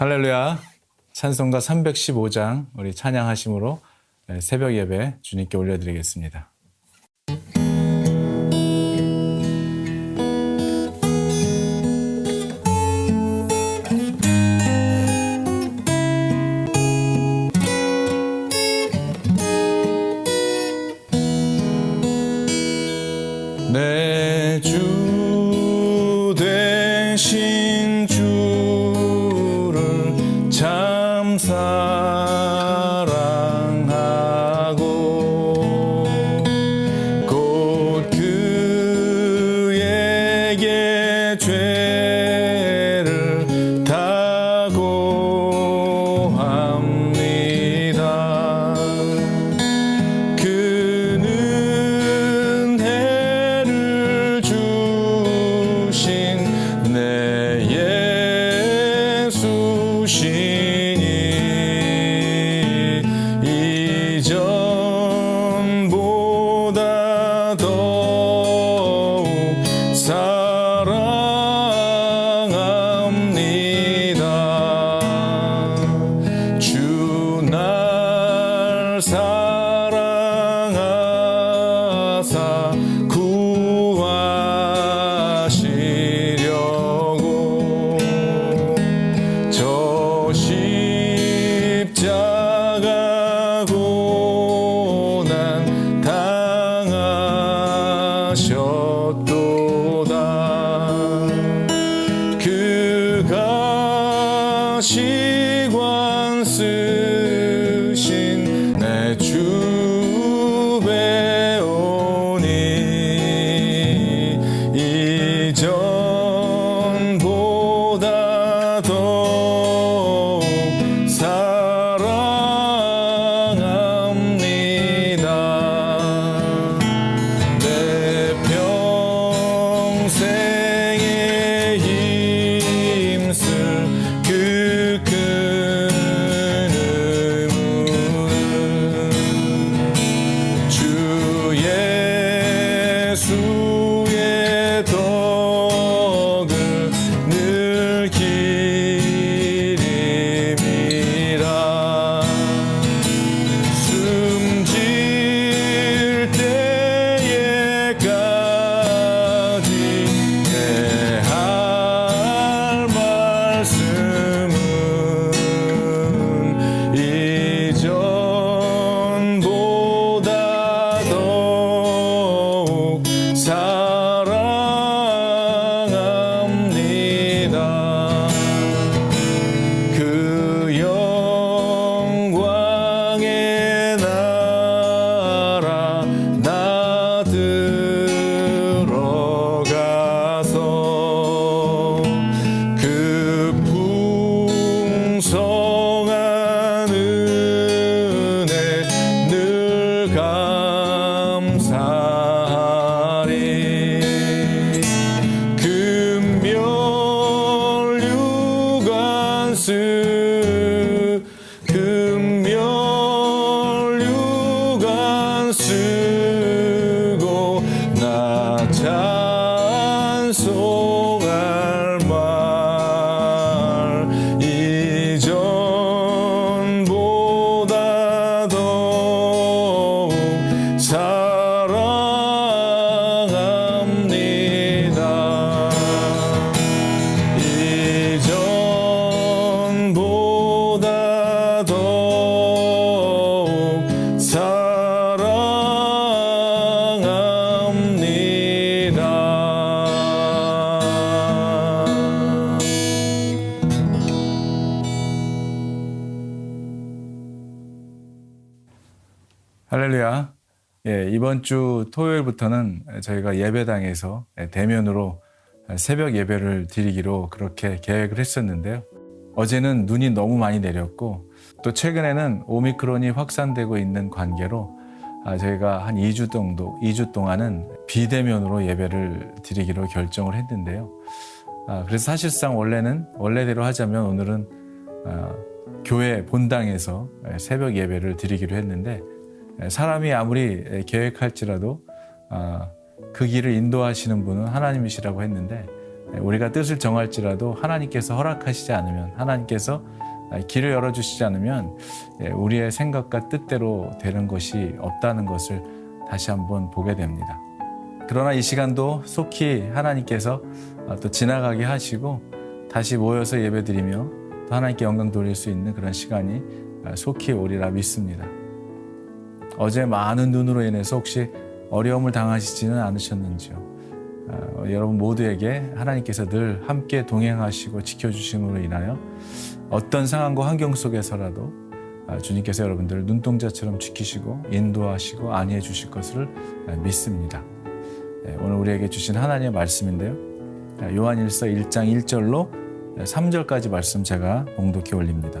할렐루야. 찬송가 315장 우리 찬양하심으로 네, 새벽 예배 주님께 올려드리겠습니다. 그 So. 예, 이번 주 토요일부터는 저희가 예배당에서 대면으로 새벽 예배를 드리기로 그렇게 계획을 했었는데요. 어제는 눈이 너무 많이 내렸고 또 최근에는 오미크론이 확산되고 있는 관계로 아, 저희가 한 2주 정도, 2주 동안은 비대면으로 예배를 드리기로 결정을 했는데요. 아, 그래서 사실상 원래는 원래대로 하자면 오늘은 아, 교회 본당에서 새벽 예배를 드리기로 했는데 사람이 아무리 계획할지라도 아, 그 길을 인도하시는 분은 하나님이시라고 했는데 우리가 뜻을 정할지라도 하나님께서 허락하시지 않으면 하나님께서 길을 열어주시지 않으면 예, 우리의 생각과 뜻대로 되는 것이 없다는 것을 다시 한번 보게 됩니다. 그러나 이 시간도 속히 하나님께서 또 지나가게 하시고 다시 모여서 예배드리며 또 하나님께 영광 돌릴 수 있는 그런 시간이 속히 오리라 믿습니다. 어제 많은 눈으로 인해서 혹시 어려움을 당하시지는 않으셨는지요? 어, 여러분 모두에게 하나님께서 늘 함께 동행하시고 지켜주심으로 인하여 어떤 상황과 환경 속에서라도 아, 주님께서 여러분들을 눈동자처럼 지키시고 인도하시고 안위해 주실 것을 아, 믿습니다. 네, 오늘 우리에게 주신 하나님의 말씀인데요. 아, 요한일서 1장 1절로 3절까지 말씀 제가 봉독해 올립니다.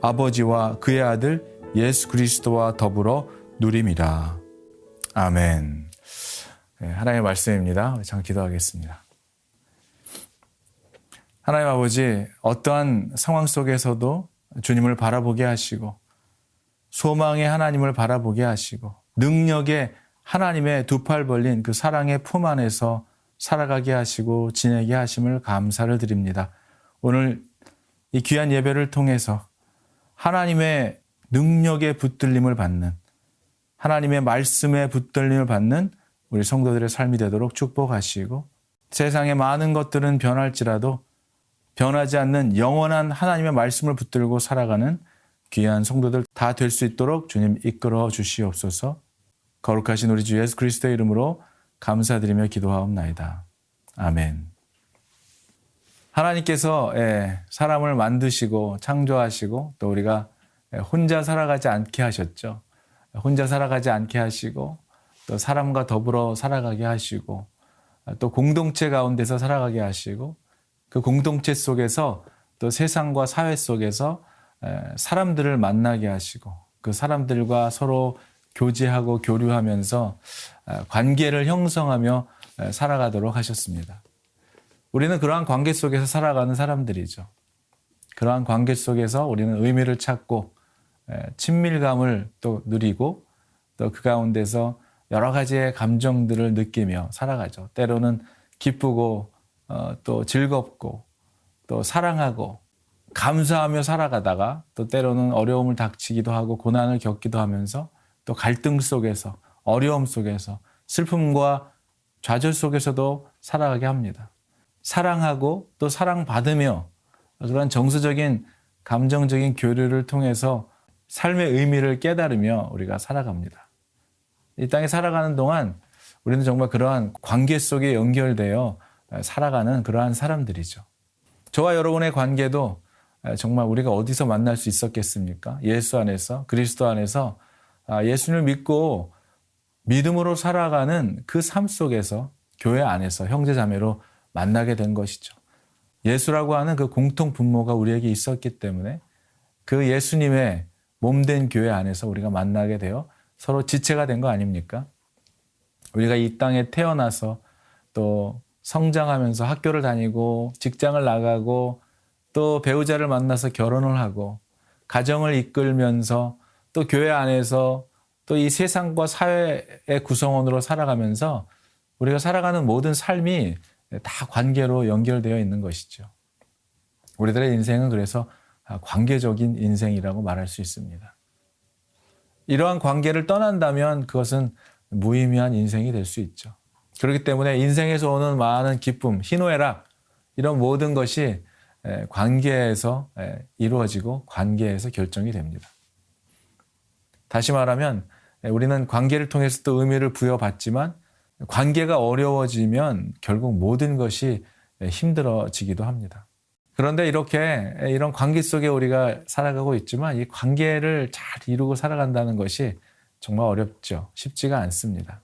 아버지와 그의 아들 예수 그리스도와 더불어 누림이라. 아멘. 네, 하나님의 말씀입니다. 장 기도하겠습니다. 하나님 아버지, 어떠한 상황 속에서도 주님을 바라보게 하시고, 소망의 하나님을 바라보게 하시고, 능력의 하나님의 두 팔 벌린 그 사랑의 품 안에서 살아가게 하시고 지내게 하심을 감사를 드립니다. 오늘 이 귀한 예배를 통해서 하나님의 능력의 붙들림을 받는 하나님의 말씀의 붙들림을 받는 우리 성도들의 삶이 되도록 축복하시고 세상의 많은 것들은 변할지라도 변하지 않는 영원한 하나님의 말씀을 붙들고 살아가는 귀한 성도들 다 될 수 있도록 주님 이끌어 주시옵소서. 거룩하신 우리 주 예수 그리스도의 이름으로 감사드리며 기도하옵나이다. 아멘. 하나님께서 예, 사람을 만드시고 창조하시고 또 우리가 예, 혼자 살아가지 않게 하셨죠. 혼자 살아가지 않게 하시고 또 사람과 더불어 살아가게 하시고 또 공동체 가운데서 살아가게 하시고 그 공동체 속에서 또 세상과 사회 속에서 예, 사람들을 만나게 하시고 그 사람들과 서로 교제하고 교류하면서 관계를 형성하며 살아가도록 하셨습니다. 우리는 그러한 관계 속에서 살아가는 사람들이죠. 그러한 관계 속에서 우리는 의미를 찾고 친밀감을 또 누리고 또 그 가운데서 여러 가지의 감정들을 느끼며 살아가죠. 때로는 기쁘고 어, 또 즐겁고 또 사랑하고 감사하며 살아가다가 또 때로는 어려움을 닥치기도 하고 고난을 겪기도 하면서 또 갈등 속에서 어려움 속에서 슬픔과 좌절 속에서도 살아가게 합니다. 사랑하고 또 사랑받으며 그런 정서적인 감정적인 교류를 통해서 삶의 의미를 깨달으며 우리가 살아갑니다. 이 땅에 살아가는 동안 우리는 정말 그러한 관계 속에 연결되어 살아가는 그러한 사람들이죠. 저와 여러분의 관계도 정말 우리가 어디서 만날 수 있었겠습니까? 예수 안에서, 그리스도 안에서 아, 예수님을 믿고 믿음으로 살아가는 그 삶 속에서 교회 안에서 형제 자매로 만나게 된 것이죠. 예수라고 하는 그 공통 분모가 우리에게 있었기 때문에 그 예수님의 몸된 교회 안에서 우리가 만나게 되어 서로 지체가 된 거 아닙니까? 우리가 이 땅에 태어나서 또 성장하면서 학교를 다니고 직장을 나가고 또 배우자를 만나서 결혼을 하고 가정을 이끌면서 또 교회 안에서 또 이 세상과 사회의 구성원으로 살아가면서 우리가 살아가는 모든 삶이 다 관계로 연결되어 있는 것이죠. 우리들의 인생은 그래서 관계적인 인생이라고 말할 수 있습니다. 이러한 관계를 떠난다면 그것은 무의미한 인생이 될 수 있죠. 그렇기 때문에 인생에서 오는 많은 기쁨, 희노애락, 이런 모든 것이 관계에서 이루어지고 관계에서 결정이 됩니다. 다시 말하면 우리는 관계를 통해서 또 의미를 부여받지만 관계가 어려워지면 결국 모든 것이 힘들어지기도 합니다. 그런데 이렇게 이런 관계 속에 우리가 살아가고 있지만 이 관계를 잘 이루고 살아간다는 것이 정말 어렵죠. 쉽지가 않습니다.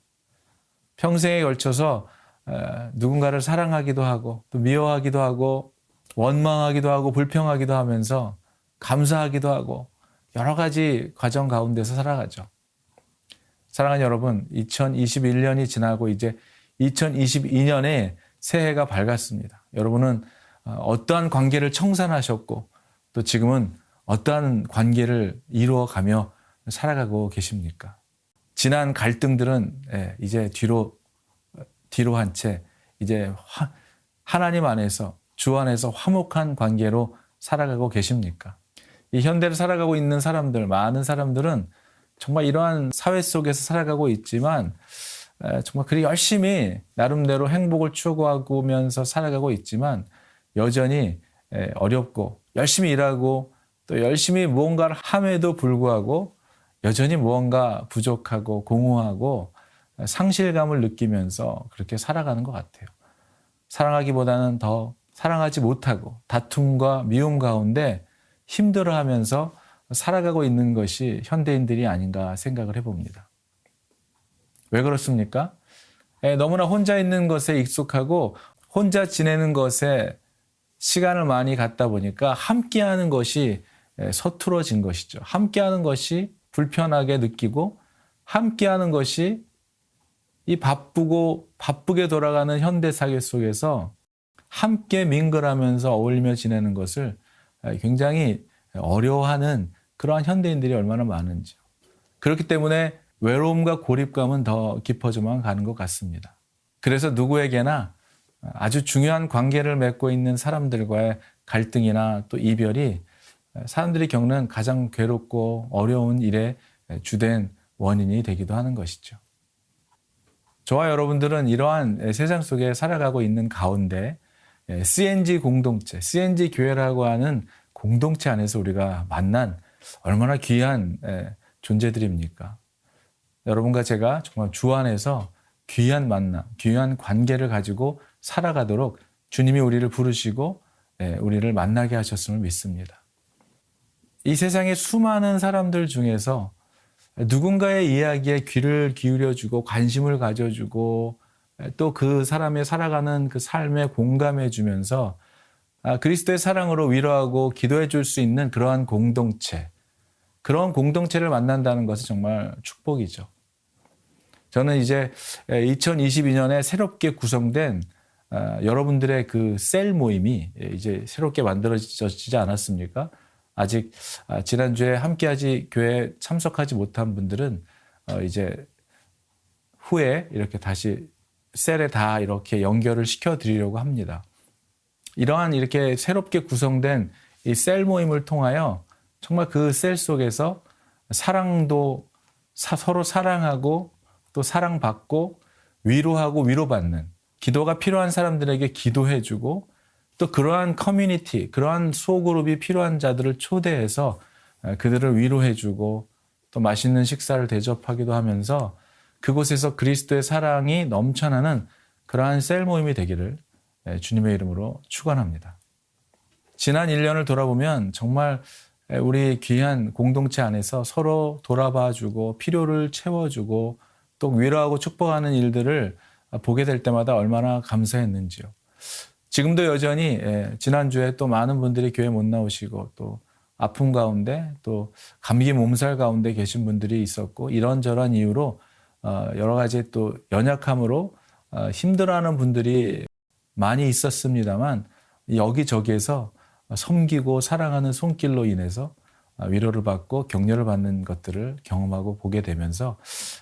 평생에 걸쳐서 어, 누군가를 사랑하기도 하고 또 미워하기도 하고 원망하기도 하고 불평하기도 하면서 감사하기도 하고 여러 가지 과정 가운데서 살아가죠. 사랑하는 여러분, 2021년이 지나고 이제 2022년에 새해가 밝았습니다. 여러분은 어, 어떠한 관계를 청산하셨고 또 지금은 어떠한 관계를 이루어가며 살아가고 계십니까? 지난 갈등들은 예, 이제 뒤로 뒤로 한 채 이제 화- 하나님 안에서 주 안에서 화목한 관계로 살아가고 계십니까? 이 현대를 살아가고 있는 사람들 많은 사람들은 정말 이러한 사회 속에서 살아가고 있지만 에, 정말 그리 열심히 나름대로 행복을 추구하면서 살아가고 있지만 여전히 에, 어렵고 열심히 일하고 또 열심히 무언가를 함에도 불구하고 여전히 무언가 부족하고 공허하고 상실감을 느끼면서 그렇게 살아가는 것 같아요. 사랑하기보다는 더 사랑하지 못하고 다툼과 미움 가운데 힘들어하면서 살아가고 있는 것이 현대인들이 아닌가 생각을 해봅니다. 왜 그렇습니까? 예, 너무나 혼자 있는 것에 익숙하고 혼자 지내는 것에 시간을 많이 갖다 보니까 함께하는 것이 예, 서투러진 것이죠. 함께하는 것이 불편하게 느끼고 함께하는 것이 이 바쁘고 바쁘게 돌아가는 현대 사회 속에서 함께 민글하면서 어울리며 지내는 것을 예, 굉장히 어려워하는 그러한 현대인들이 얼마나 많은지요. 그렇기 때문에 외로움과 고립감은 더 깊어져만 가는 것 같습니다. 그래서 누구에게나 아주 중요한 관계를 맺고 있는 사람들과의 갈등이나 또 이별이 사람들이 겪는 가장 괴롭고 어려운 일의 주된 원인이 되기도 하는 것이죠. 저와 여러분들은 이러한 세상 속에 살아가고 있는 가운데 CNG 공동체, CNG 교회라고 하는 공동체 안에서 우리가 만난 얼마나 귀한 존재들입니까? 여러분과 제가 정말 주 안에서 귀한 만남, 귀한 관계를 가지고 살아가도록 주님이 우리를 부르시고 우리를 만나게 하셨음을 믿습니다. 이 세상의 수많은 사람들 중에서 누군가의 이야기에 귀를 기울여주고 관심을 가져주고 또 그 사람의 살아가는 그 삶에 공감해 주면서 그리스도의 사랑으로 위로하고 기도해 줄 수 있는 그러한 공동체, 그런 공동체를 만난다는 것은 정말 축복이죠. 저는 이제 2022년에 새롭게 구성된 여러분들의 그 셀 모임이 이제 새롭게 만들어지지 않았습니까? 아직 지난주에 함께하지 교회 참석하지 못한 분들은 어, 이제 후에 이렇게 다시 셀에 다 이렇게 연결을 시켜 드리려고 합니다. 이러한 이렇게 새롭게 구성된 이 셀 모임을 통하여 정말 그 셀 속에서 사랑도 사, 서로 사랑하고 또 사랑받고 위로하고 위로받는 기도가 필요한 사람들에게 기도해주고 또 그러한 커뮤니티, 그러한 소그룹이 필요한 자들을 초대해서 그들을 위로해주고 또 맛있는 식사를 대접하기도 하면서 그곳에서 그리스도의 사랑이 넘쳐나는 그러한 셀 모임이 되기를 주님의 이름으로 축원합니다. 지난 1년을 돌아보면 정말 우리 귀한 공동체 안에서 서로 돌아봐주고 필요를 채워주고 또 위로하고 축복하는 일들을 보게 될 때마다 얼마나 감사했는지요. 지금도 여전히 지난주에 또 많은 분들이 교회 못 나오시고 또 아픔 가운데 또 감기 몸살 가운데 계신 분들이 있었고 이런저런 이유로 어, 여러 가지 또 연약함으로 어, 힘들어하는 분들이 많이 있었습니다만 여기저기에서 섬기고 사랑하는 손길로 인해서 위로를 받고 격려를 받는 것들을 경험하고 보게 되면서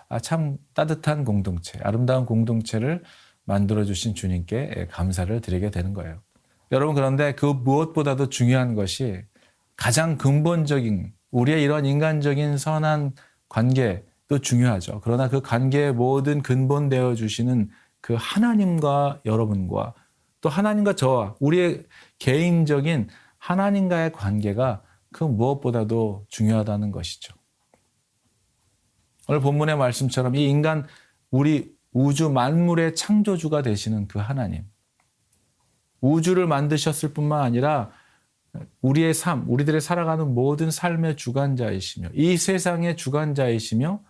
아, 참 따뜻한 공동체, 아름다운 공동체를 만들어 주신 주님께 감사를 드리게 되는 거예요. 여러분 그런데 그 무엇보다도 중요한 것이 가장 근본적인 우리의 이런 인간적인 선한 관계도 중요하죠. 그러나 그 관계의 모든 근본 되어 주시는 그 하나님과 여러분과 또 하나님과 저와 우리의 개인적인 하나님과의 관계가 그 무엇보다도 중요하다는 것이죠. 오늘 본문의 말씀처럼 이 인간 우리 우주 만물의 창조주가 되시는 그 하나님. 우주를 만드셨을 뿐만 아니라 우리의 삶, 우리들의 살아가는 모든 삶의 주관자이시며 이 세상의 주관자이시며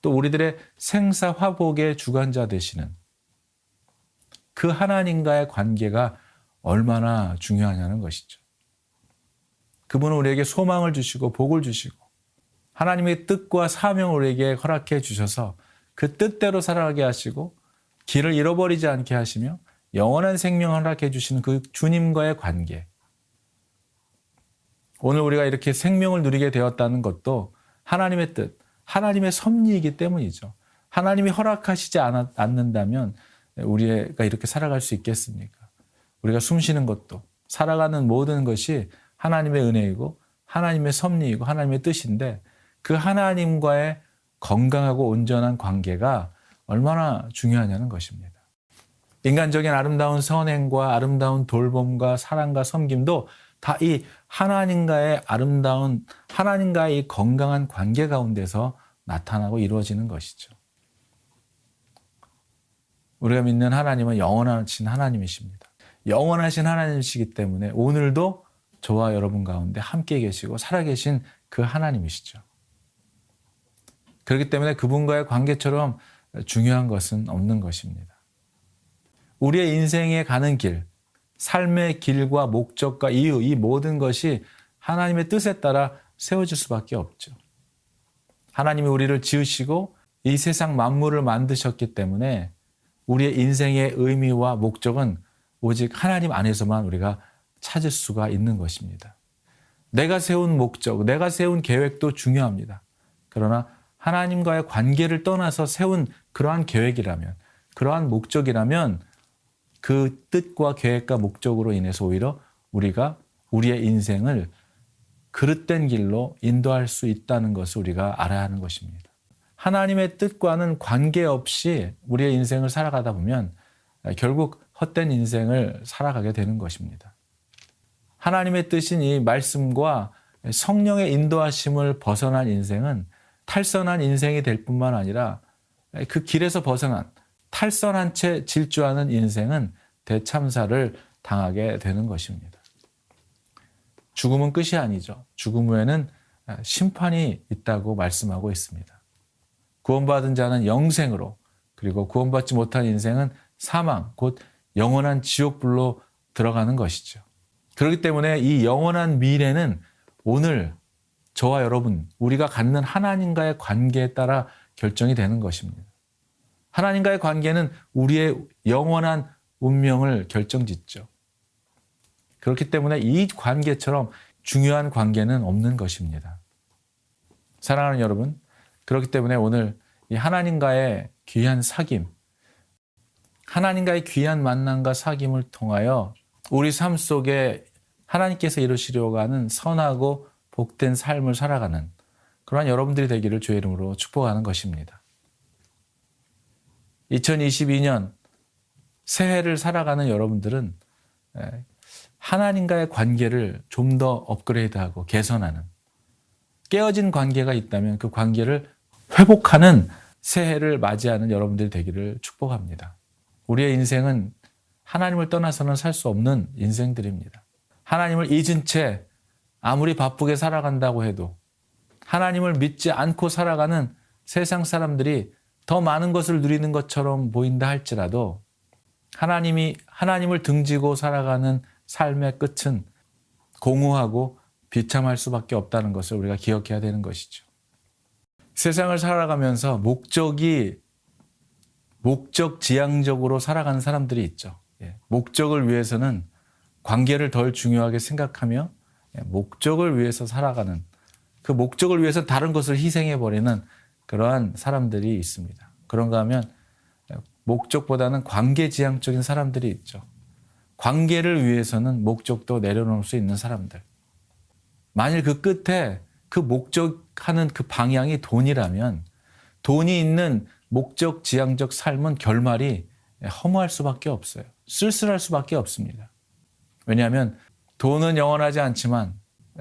또 우리들의 생사 화복의 주관자 되시는 그 하나님과의 관계가 얼마나 중요하냐는 것이죠. 그분은 우리에게 소망을 주시고 복을 주시고 하나님의 뜻과 사명을 우리에게 허락해 주셔서 그 뜻대로 살아가게 하시고 길을 잃어버리지 않게 하시며 영원한 생명을 허락해 주시는 그 주님과의 관계. 오늘 우리가 이렇게 생명을 누리게 되었다는 것도 하나님의 뜻, 하나님의 섭리이기 때문이죠. 하나님이 허락하시지 않는다면 우리가 이렇게 살아갈 수 있겠습니까? 우리가 숨 쉬는 것도 살아가는 모든 것이 하나님의 은혜이고 하나님의 섭리이고 하나님의 뜻인데 그 하나님과의 건강하고 온전한 관계가 얼마나 중요하냐는 것입니다. 인간적인 아름다운 선행과 아름다운 돌봄과 사랑과 섬김도 다 이 하나님과의 아름다운 하나님과의 이 건강한 관계 가운데서 나타나고 이루어지는 것이죠. 우리가 믿는 하나님은 영원하신 하나님이십니다. 영원하신 하나님이시기 때문에 오늘도 저와 여러분 가운데 함께 계시고 살아계신 그 하나님이시죠. 그렇기 때문에 그분과의 관계처럼 중요한 것은 없는 것입니다. 우리의 인생에 가는 길, 삶의 길과 목적과 이유, 이 모든 것이 하나님의 뜻에 따라 세워질 수밖에 없죠. 하나님이 우리를 지으시고 이 세상 만물을 만드셨기 때문에 우리의 인생의 의미와 목적은 오직 하나님 안에서만 우리가 찾을 수가 있는 것입니다. 내가 세운 목적, 내가 세운 계획도 중요합니다. 그러나 하나님과의 관계를 떠나서 세운 그러한 계획이라면, 그러한 목적이라면 그 뜻과 계획과 목적으로 인해서 오히려 우리가 우리의 인생을 그릇된 길로 인도할 수 있다는 것을 우리가 알아야 하는 것입니다. 하나님의 뜻과는 관계없이 우리의 인생을 살아가다 보면 결국 헛된 인생을 살아가게 되는 것입니다. 하나님의 뜻인 이 말씀과 성령의 인도하심을 벗어난 인생은 탈선한 인생이 될 뿐만 아니라 그 길에서 벗어난 탈선한 채 질주하는 인생은 대참사를 당하게 되는 것입니다. 죽음은 끝이 아니죠. 죽음 후에는 심판이 있다고 말씀하고 있습니다. 구원받은 자는 영생으로 그리고 구원받지 못한 인생은 사망, 곧 영원한 지옥불로 들어가는 것이죠. 그렇기 때문에 이 영원한 미래는 오늘 저와 여러분, 우리가 갖는 하나님과의 관계에 따라 결정이 되는 것입니다. 하나님과의 관계는 우리의 영원한 운명을 결정짓죠. 그렇기 때문에 이 관계처럼 중요한 관계는 없는 것입니다. 사랑하는 여러분, 그렇기 때문에 오늘 이 하나님과의 귀한 사귐, 하나님과의 귀한 만남과 사귐을 통하여 우리 삶 속에 하나님께서 이루시려고 하는 선하고 복된 삶을 살아가는 그러한 여러분들이 되기를 주의 이름으로 축복하는 것입니다. 2022년 새해를 살아가는 여러분들은 하나님과의 관계를 좀 더 업그레이드하고 개선하는 깨어진 관계가 있다면 그 관계를 회복하는 새해를 맞이하는 여러분들이 되기를 축복합니다. 우리의 인생은 하나님을 떠나서는 살 수 없는 인생들입니다. 하나님을 잊은 채 아무리 바쁘게 살아간다고 해도 하나님을 믿지 않고 살아가는 세상 사람들이 더 많은 것을 누리는 것처럼 보인다 할지라도 하나님이 하나님을 등지고 살아가는 삶의 끝은 공허하고 비참할 수밖에 없다는 것을 우리가 기억해야 되는 것이죠. 세상을 살아가면서 목적이 목적 지향적으로 살아가는 사람들이 있죠. 예, 목적을 위해서는 관계를 덜 중요하게 생각하며 예, 목적을 위해서 살아가는 그 목적을 위해서 다른 것을 희생해 버리는 그러한 사람들이 있습니다. 그런가 하면 목적보다는 관계 지향적인 사람들이 있죠. 관계를 위해서는 목적도 내려놓을 수 있는 사람들. 만일 그 끝에 그 목적 하는 그 방향이 돈이라면 돈이 있는 목적 지향적 삶은 결말이 허무할 수밖에 없어요. 쓸쓸할 수밖에 없습니다. 왜냐하면 돈은 영원하지 않지만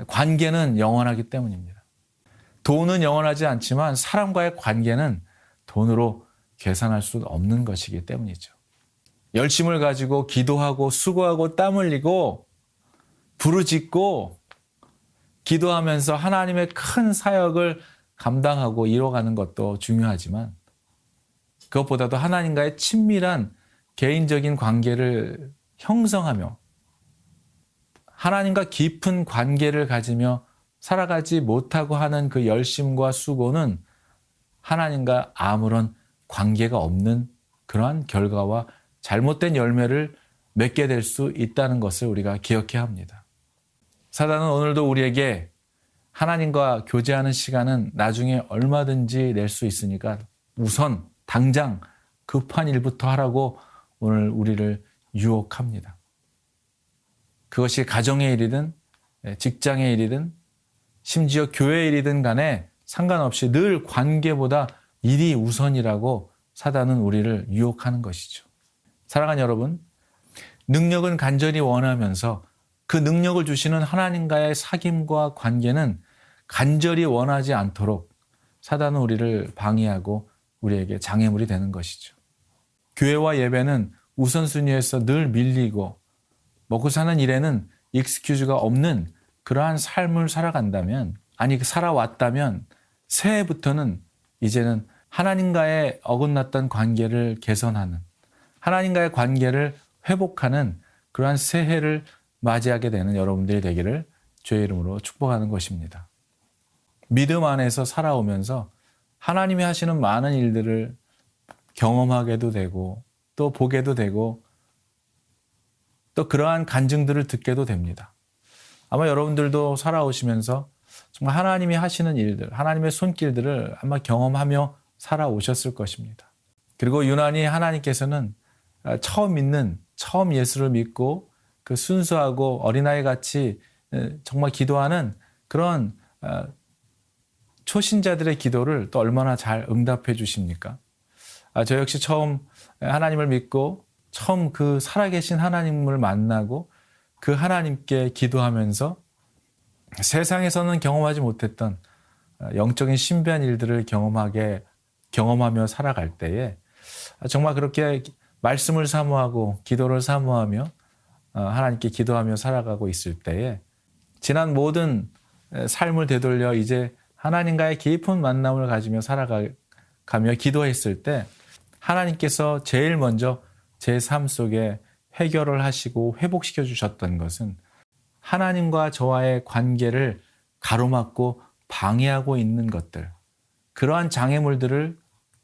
관계는 영원하기 때문입니다. 돈은 영원하지 않지만 사람과의 관계는 돈으로 계산할 수 없는 것이기 때문이죠. 열심을 가지고 기도하고 수고하고 땀 흘리고 부르짖고 기도하면서 하나님의 큰 사역을 감당하고 이뤄가는 것도 중요하지만 그것보다도 하나님과의 친밀한 개인적인 관계를 형성하며 하나님과 깊은 관계를 가지며 살아가지 못하고 하는 그 열심과 수고는 하나님과 아무런 관계가 없는 그러한 결과와 잘못된 열매를 맺게 될 수 있다는 것을 우리가 기억해야 합니다. 사단은 오늘도 우리에게 하나님과 교제하는 시간은 나중에 얼마든지 낼 수 있으니까 우선 당장 급한 일부터 하라고 오늘 우리를 유혹합니다. 그것이 가정의 일이든 직장의 일이든 심지어 교회 일이든 간에 상관없이 늘 관계보다 일이 우선이라고 사단은 우리를 유혹하는 것이죠. 사랑하는 여러분, 능력은 간절히 원하면서 그 능력을 주시는 하나님과의 사귐과 관계는 간절히 원하지 않도록 사단은 우리를 방해하고 우리에게 장애물이 되는 것이죠. 교회와 예배는 우선순위에서 늘 밀리고 먹고 사는 일에는 익스큐즈가 없는 그러한 삶을 살아간다면 아니 살아왔다면 새해부터는 이제는 하나님과의 어긋났던 관계를 개선하는 하나님과의 관계를 회복하는 그러한 새해를 맞이하게 되는 여러분들이 되기를 주의 이름으로 축복하는 것입니다. 믿음 안에서 살아오면서 하나님이 하시는 많은 일들을 경험하게도 되고 또 보게도 되고 또 그러한 간증들을 듣게도 됩니다. 아마 여러분들도 살아오시면서 정말 하나님이 하시는 일들, 하나님의 손길들을 아마 경험하며 살아오셨을 것입니다. 그리고 유난히 하나님께서는 처음 믿는, 처음 예수를 믿고 그 순수하고 어린아이 같이 정말 기도하는 그런 초신자들의 기도를 또 얼마나 잘 응답해 주십니까? 아, 저 역시 처음 하나님을 믿고 처음 그 살아계신 하나님을 만나고 그 하나님께 기도하면서 세상에서는 경험하지 못했던 영적인 신비한 일들을 경험하게 경험하며 살아갈 때에 정말 그렇게 말씀을 사모하고 기도를 사모하며 하나님께 기도하며 살아가고 있을 때에 지난 모든 삶을 되돌려 이제 하나님과의 깊은 만남을 가지며 살아가며 기도했을 때 하나님께서 제일 먼저 제 삶 속에 해결을 하시고 회복시켜 주셨던 것은 하나님과 저와의 관계를 가로막고 방해하고 있는 것들, 그러한 장애물들을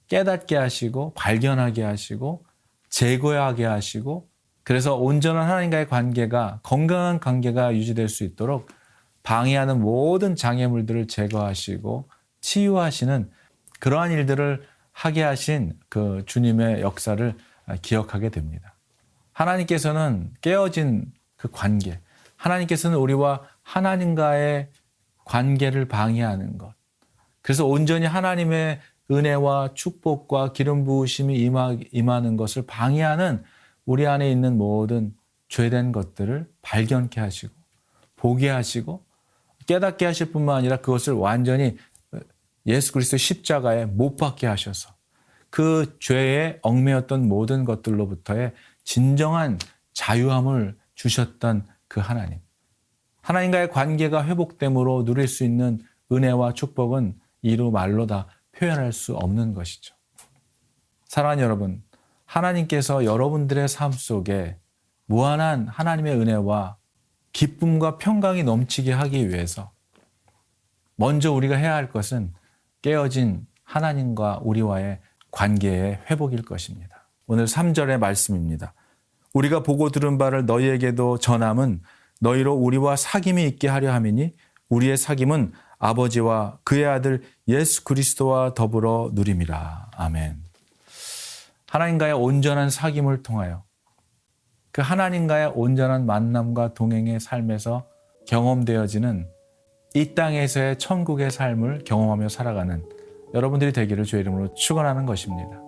깨닫게 하시고 발견하게 하시고 제거하게 하시고 그래서 온전한 하나님과의 관계가 건강한 관계가 유지될 수 있도록 방해하는 모든 장애물들을 제거하시고 치유하시는 그러한 일들을 하게 하신 그 주님의 역사를 기억하게 됩니다. 하나님께서는 깨어진 그 관계, 하나님께서는 우리와 하나님과의 관계를 방해하는 것. 그래서 온전히 하나님의 은혜와 축복과 기름 부으심이 임하는 것을 방해하는 우리 안에 있는 모든 죄된 것들을 발견케 하시고 보게 하시고 깨닫게 하실 뿐만 아니라 그것을 완전히 예수 그리스도 십자가에 못 박게 하셔서 그 죄에 얽매였던 모든 것들로부터의 진정한 자유함을 주셨던 그 하나님. 하나님과의 관계가 회복됨으로 누릴 수 있는 은혜와 축복은 이루 말로 다 표현할 수 없는 것이죠. 사랑하는 여러분, 하나님께서 여러분들의 삶 속에 무한한 하나님의 은혜와 기쁨과 평강이 넘치게 하기 위해서 먼저 우리가 해야 할 것은 깨어진 하나님과 우리와의 관계의 회복일 것입니다. 오늘 3절의 말씀입니다. 우리가 보고 들은 바를 너희에게도 전함은 너희로 우리와 사귐이 있게 하려 함이니 우리의 사귐은 아버지와 그의 아들 예수 그리스도와 더불어 누림이라. 아멘. 하나님과의 온전한 사귐을 통하여 그 하나님과의 온전한 만남과 동행의 삶에서 경험되어지는 이 땅에서의 천국의 삶을 경험하며 살아가는 여러분들이 되기를 주의 이름으로 축원하는 것입니다.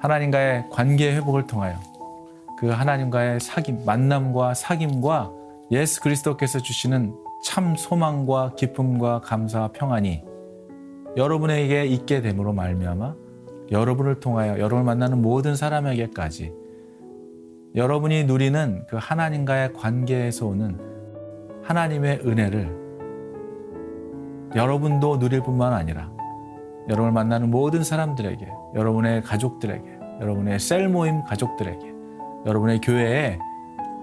하나님과의 관계 회복을 통하여 그 하나님과의 사귐, 만남과 사귐과 예수 그리스도께서 주시는 참 소망과 기쁨과 감사와 평안이 여러분에게 있게 됨으로 말미암아 여러분을 통하여 여러분을 만나는 모든 사람에게까지 여러분이 누리는 그 하나님과의 관계에서 오는 하나님의 은혜를 여러분도 누릴 뿐만 아니라 여러분을 만나는 모든 사람들에게, 여러분의 가족들에게, 여러분의 셀 모임 가족들에게 여러분의 교회에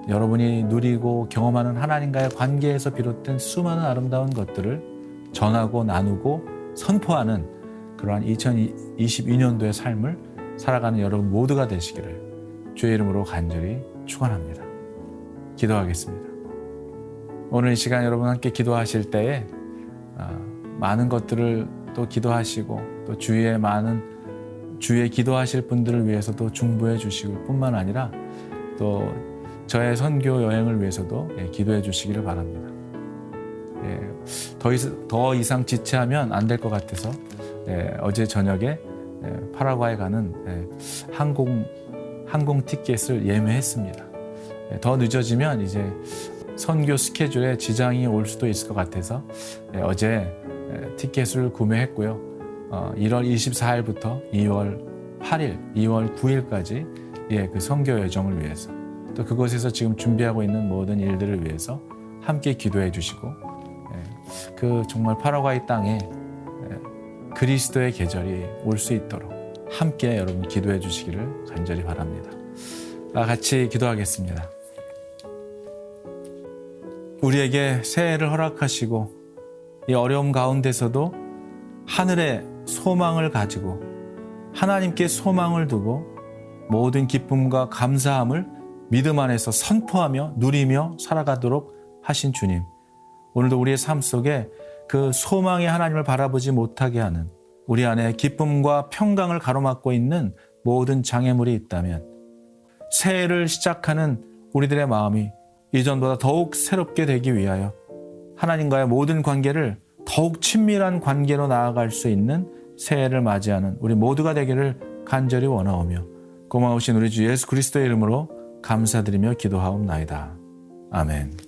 여러분이 누리고 경험하는 하나님과의 관계에서 비롯된 수많은 아름다운 것들을 전하고 나누고 선포하는 그러한 2022년도의 삶을 살아가는 여러분 모두가 되시기를 주의 이름으로 간절히 축원합니다. 기도하겠습니다. 오늘 이 시간 여러분 함께 기도하실 때에 아, 많은 것들을 또 기도하시고 또 주위에 많은 주위에 기도하실 분들을 위해서도 중보해 주실 뿐만 아니라 또 저의 선교 여행을 위해서도 예, 기도해 주시기를 바랍니다. 예, 더 이상 지체하면 안 될 것 같아서 예, 어제 저녁에 예, 파라과이 가는 예, 항공 항공 티켓을 예매했습니다. 예, 더 늦어지면 이제 선교 스케줄에 지장이 올 수도 있을 것 같아서 예, 어제 예, 티켓을 구매했고요. 어, 1월 24일부터 2월 8일, 2월 9일까지 예, 그 선교 여정을 위해서 또 그곳에서 지금 준비하고 있는 모든 일들을 위해서 함께 기도해 주시고 예, 그 정말 파라과이 땅에 예, 그리스도의 계절이 올 수 있도록 함께 여러분 기도해 주시기를 간절히 바랍니다. 아, 같이 기도하겠습니다. 우리에게 새해를 허락하시고 이 어려움 가운데서도 하늘의 소망을 가지고 하나님께 소망을 두고 모든 기쁨과 감사함을 믿음 안에서 선포하며 누리며 살아가도록 하신 주님. 오늘도 우리의 삶 속에 그 소망의 하나님을 바라보지 못하게 하는 우리 안에 기쁨과 평강을 가로막고 있는 모든 장애물이 있다면 새해를 시작하는 우리들의 마음이 이전보다 더욱 새롭게 되기 위하여 하나님과의 모든 관계를 더욱 친밀한 관계로 나아갈 수 있는 새해를 맞이하는 우리 모두가 되기를 간절히 원하오며 고마우신 우리 주 예수 그리스도의 이름으로 감사드리며 기도하옵나이다. 아멘.